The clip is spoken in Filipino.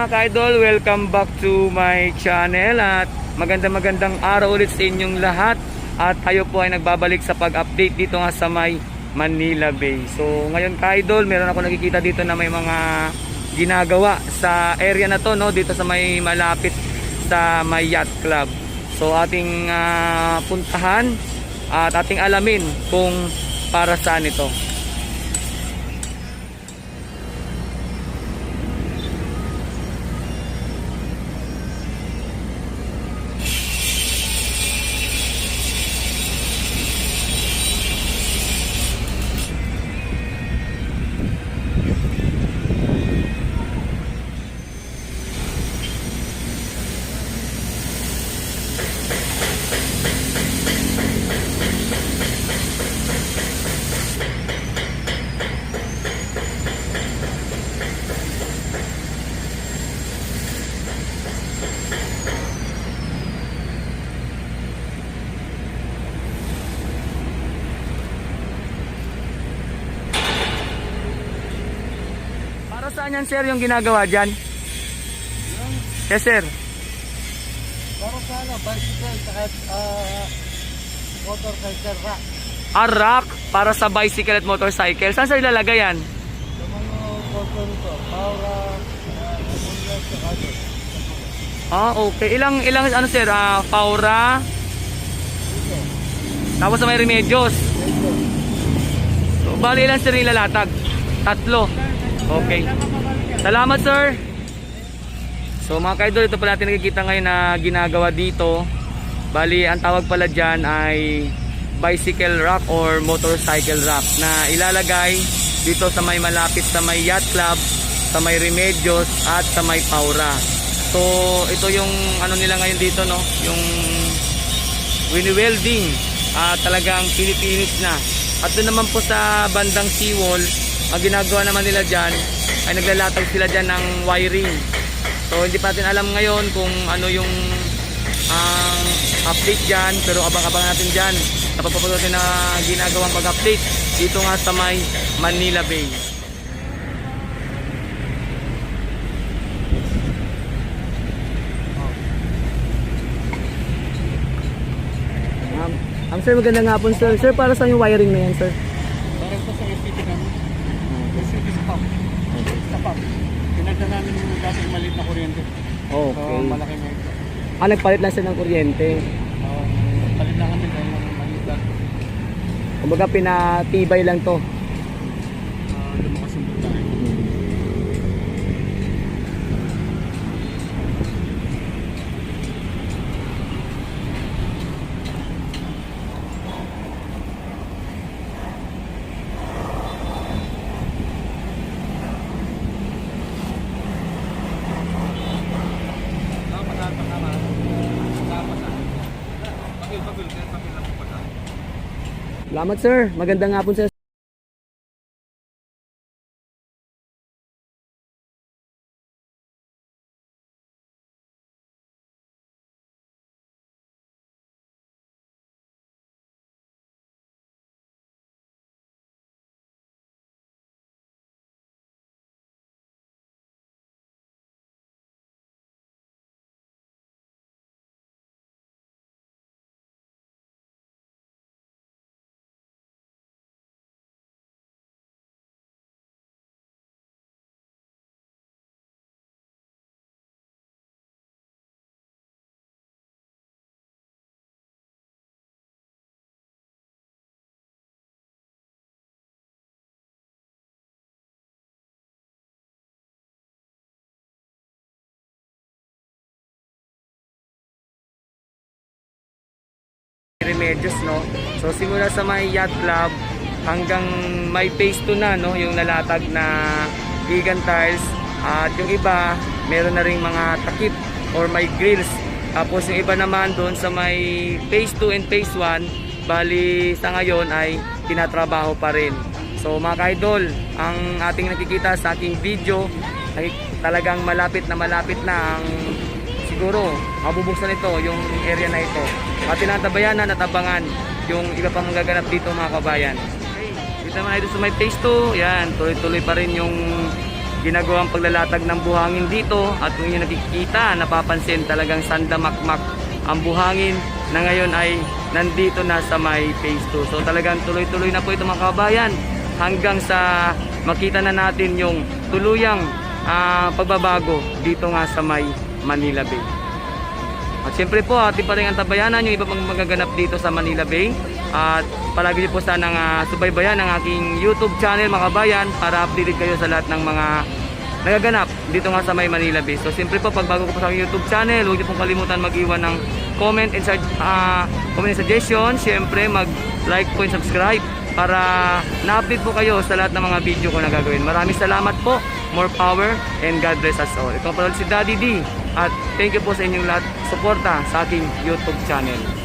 Mga ka-idol, welcome back to my channel at magandang magandang araw ulit sa inyong lahat at tayo po ay nagbabalik sa pag-update dito nga sa may Manila Bay. So ngayon ka-idol, meron ako nakikita dito na may mga ginagawa sa area na to no dito sa may malapit sa may yacht club. So ating ah, puntahan at ating alamin kung para saan ito. Saan yan sir yung ginagawa dyan? Yes sir. Para sa ano, bicycle, saka uh, motorcycle rack. Arak para sa bicycle at motorcycle. Saan sa ilalagay yan? Sa mga motor nito, para uh. Ah, okay. Ilang ilang ano sir? Ah, Paura. Dito, Tapos sa may remedios. So, bali ilan sir nilalatag? Tatlo. Okay. Salamat sir. So mga kaidol, ito pala natin nakikita ngayon na ginagawa dito. Bali, ang tawag pala dyan ay bicycle rack or motorcycle rack na ilalagay dito sa may malapit sa may yacht club, sa may remedios at sa may paura. So ito yung ano nila ngayon dito no, yung wini-welding ah talagang pinipinis na. At doon naman po sa bandang seawall, ang ginagawa naman nila dyan ay naglalatag sila dyan ng wiring. So hindi pa natin alam ngayon kung ano yung ang update dyan, pero abang-abang natin dyan. Napapapatuloy na ginagawang pag-update dito nga sa may Manila Bay. Um, ang sir, magandang hapon sir. Sir, para saan yung wiring na yan sir? Para ito sa SPT namin. SPT sa pump. Sa pump. Pinagda namin yung dating maliit na kuryente. So, Okay. malaki na ito. Ah, nagpalit lang sila ng kuryente. Uh, palit lang kami dahil lang maliit lang. Kumbaga pinatibay lang to. Salamat sir. Magandang hapon sir. Remedios no. So simula sa may yacht club hanggang may phase 2 na no, yung nalatag na vegan tiles at yung iba meron na ring mga takip or may grills. Tapos yung iba naman doon sa may phase 2 and phase 1 bali sa ngayon ay tinatrabaho pa rin. So mga ka-idol, ang ating nakikita sa aking video ay talagang malapit na malapit na ang siguro mabubuksan ito yung area na ito. At tinatabayanan at abangan yung iba pang magaganap dito mga kabayan. Dito naman ito sa may phase 2 yan tuloy tuloy pa rin yung ginagawang paglalatag ng buhangin dito. At kung inyo nakikita, napapansin talagang sandamakmak ang buhangin na ngayon ay nandito na sa may phase 2. So talagang tuloy-tuloy na po ito mga kabayan hanggang sa makita na natin yung tuluyang ah, pagbabago dito nga sa may Manila Bay. At siyempre po, ating pa rin ang tabayanan yung iba pang magaganap dito sa Manila Bay. At palagi niyo po sanang uh, subaybayan ang aking YouTube channel mga kabayan para updated kayo sa lahat ng mga nagaganap dito nga sa may Manila Bay. So siyempre po, pag bago ko po sa aking YouTube channel, huwag niyo pong kalimutan mag-iwan ng comment and, ah, comment and suggestion. Siyempre, mag-like po and subscribe para na-update po kayo sa lahat ng mga video ko na gagawin. Maraming salamat po. More power and God bless us all. Ito po si Daddy D. At thank you po sa inyong lahat suporta sa aking YouTube channel.